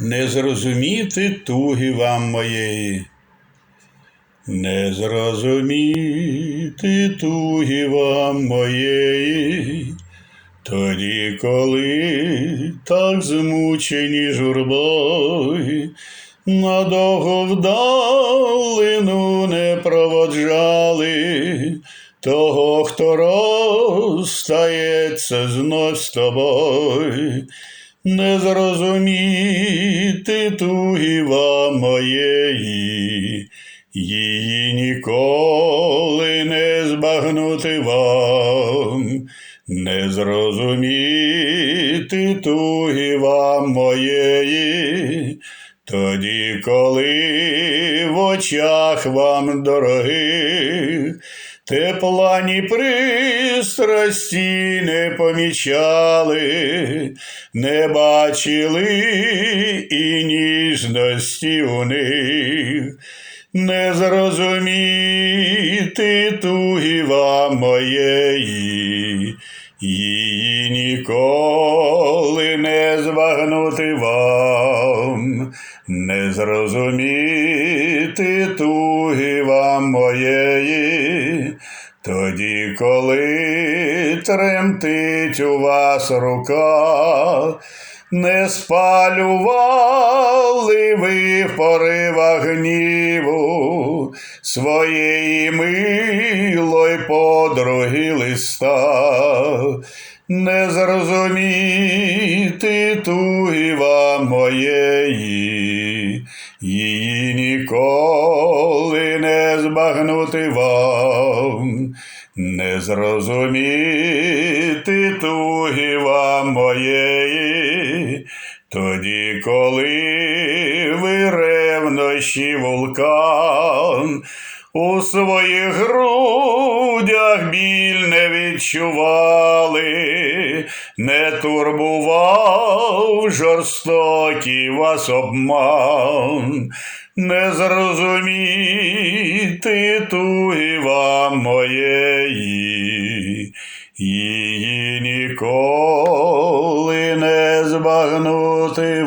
не зрозуміти туги вам моєї. Не зрозуміти туги вам моєї, тоді, коли так змучені журбою, надовго вдалину не проводжали того, хто розстається знов з тобою. Не зрозуміти туги вам моєї, її ніколи не збагнути вам, не зрозуміти туги вам моєї, тоді, коли в очах вам дорогих, тепла ні пристрасті не помічали, не бачили і ніжності у них. Не зрозуміти туги вам моєї, її ніколи не збагнути вам, не зрозуміти туги вам моєї, тоді, коли тремтить у вас рука, не спалювали ви в поривах гніву своєї милої подруги листа, не зрозуміти туги вам моєї, її ніколи збагнути вам, не зрозуміти туги вам моєї, тоді, коли ви ревнощі вулкан, у своїх грудях біль не відчували, не турбував жорстокий вас обман, не зрозуміти туги вам моєї, її ніколи не збагнути.